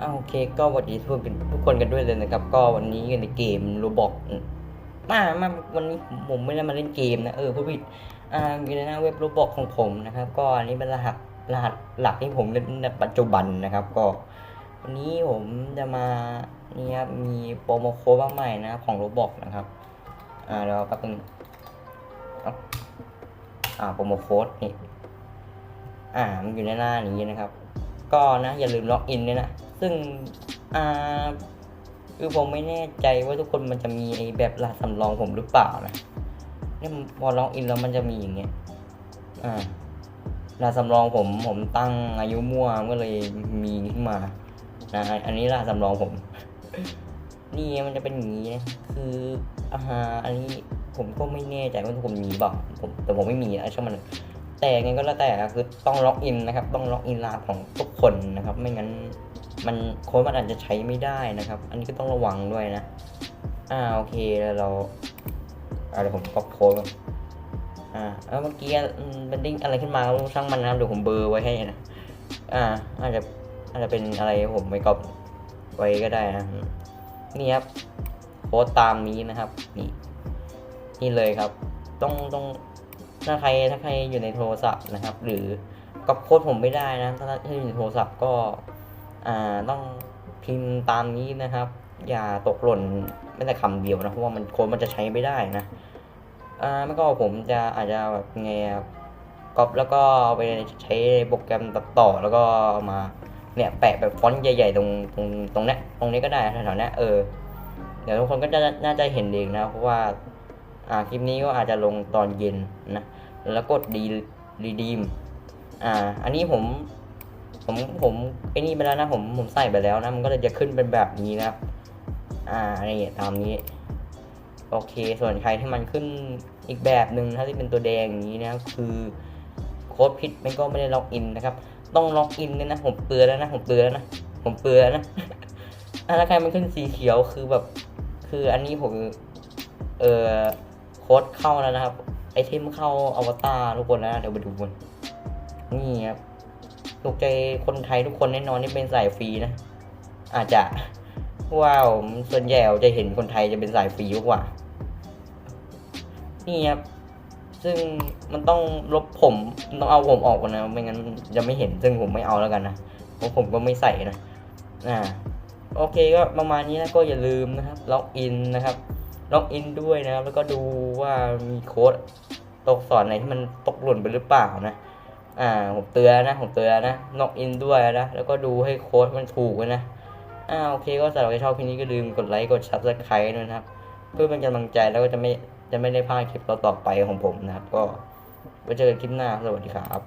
อาโอเคก็สวัสดีทุกคนทุกคนกันด้วยเลยนะครับ ก็วันนี้อยู่ในเกมโรบอกมามาวันนี้ผมไม่ได้มาเล่นเกมนะเออผู้ผิดอ่าอยู่ในหน้าเว็บโรบอกของผมนะครับ ก็อันนี้เป็นรหัสรหัสหลักที่ผมเล่นในปัจจุบันนะครับ ก็วันนี้ผมจะมานี่ครับมีโปรโมโค้ดใหม่นะของโรบอกนะครับอ่าเดี๋ยวแป๊บนึงอ่าโปรโมโค้ดนี่อ่ามันอยู่ในหน้านี้นะครับ ก็นะอย่าลืมล็อกอินด้วยนะ ซึ่งอ่าคือผมไม่แน่ใจว่าทุกคนมันจะมีไอ้แบบรหัสสำรองผมหรือเปล่านะเนี่ยพอล็อกอินแล้วมันจะมีอย่างเงี้ยอ่ารหัสสำรองผมผมตั้งอายุมั่วก็เลยมีขึ้นมานะอันนี้รหัสสำรองผม นี่มันจะเป็นอย่างนี้นะคืออ่าอันนี้ผมก็ไม่แน่ใจว่าทุกคนมีเปล่าผมแต่ผมไม่มีอะช่างมัน แต่ไงก็แล้วแต่คือต้องล็อกอินนะครับต้องล็อกอินรหัสของทุกคนนะครับไม่งั้นมันโค้ดมันอาจจะใช้ไม่ได้นะครับ อันนี้ก็ต้องระวังด้วยนะ อ่าโอเคแล้วเราอ่าเดี๋ยวผมก๊อปโค้ดอ่าแล้วเมื่อกี้อืมเป็นดิ้งอะไรขึ้นมาก็ช่างมันนะครับเดี๋ยวผมเบอร์ไว้ให้นะอ่าอาจจะอาจจะเป็นอะไรผมไม่ก๊อปไว้ก็ได้นะนี่ครับโค้ดตามนี้นะครับ นี่นี่เลยครับ ต้องต้อง ถ้าใครถ้าใครอยู่ในโทรศัพท์นะครับ หรือก๊อโค้ดผมไม่ได้นะ ถ้าถ้าอยู่ในโทรศัพท์ก็อ่าต้องพิมพ์ตามนี้นะครับ อย่าตกหล่นแม้แต่คำเดียวนะเพราะว่ามันโค้ดมันจะใช้ไม่ได้นะอ่าไม่ก็ผมจะอาจจะแบบไงก๊อปแล้วก็เอาไปใช้โปรแกรมตัดต่อแล้วก็มาเนี่ยแปะแบบฟอนต์ใหญ่ๆตรงตรงตรงเนี้ยตรงนี้ก็ได้แถวๆเนี้ยเออเดี๋ยวทุกคนก็จะน่าจะเห็นเองนะเพราะว่า อ่าคลิปนี้ก็อาจจะลงตอนเย็นนะแล้วกดดีรีดีมอ่า อันนี้ผม ผมผมไอ้นี่ไปแล้วนะผมผมใส่ไปแล้วนะมันก็เลยจะขึ้นเป็นแบบนี้นะครับอ่านี่ตามนี้ โอเค ส่วนใครที่มันขึ้นอีกแบบหนึ่งถ้าที่เป็นตัวแดงอย่างนี้นะครับคือโค้ดผิดมันก็ไม่ได้ล็อกอินนะครับ ต้องล็อกอินด้วยนะ ผมเตือนแล้วนะ ผมเตือนแล้วนะ ผมเตือนแล้วนะอะถ้าใครมันขึ้นสีเขียวคือแบบ คืออันนี้ผม เออ โค้ดเข้าแล้วนะครับ ไอเทมเข้าอวตารทุกคนนะเดี๋ยวไปดูกันนี่ครับถูกใจคนไทยทุกคนแน่นอนนี่เป็นสายฟรีนะ อาจจะว้าวส่วนใหญ่จะเห็นคนไทยจะเป็นสายฟรีมากกว่า นี่ครับ ซึ่งมันต้องลบผมต้องเอาผมออกก่อนนะไม่งั้นจะไม่เห็นซึ่งผมไม่เอาแล้วกันนะเพราะผมก็ไม่ใส่นะอ่าโอเคก็ประมาณนี้นะก็อย่าลืมนะครับ ล็อกอินนะครับ ล็อกอินด้วยนะครับแล้วก็ดูว่ามีโค้ดตกสอนไหนที่มันตกหล่นไปหรือเปล่านะ อ่าผมเตือนนะผมเตือนนะล็อกอินด้วยนะแล้วก็ดูให้โค้ดมันถูกนะอ่าโอเคก็สำหรับใครชอบคลิปนี้ก็ลืมกดไลค์กดซับสไครต์ด้วยนะครับ เพื่อเป็นกำลังใจแล้วก็จะไม่จะไม่ได้พลาดคลิปต่อๆไปของผมนะครับ ก็ไว้เจอกันคลิปหน้าสวัสดีครับ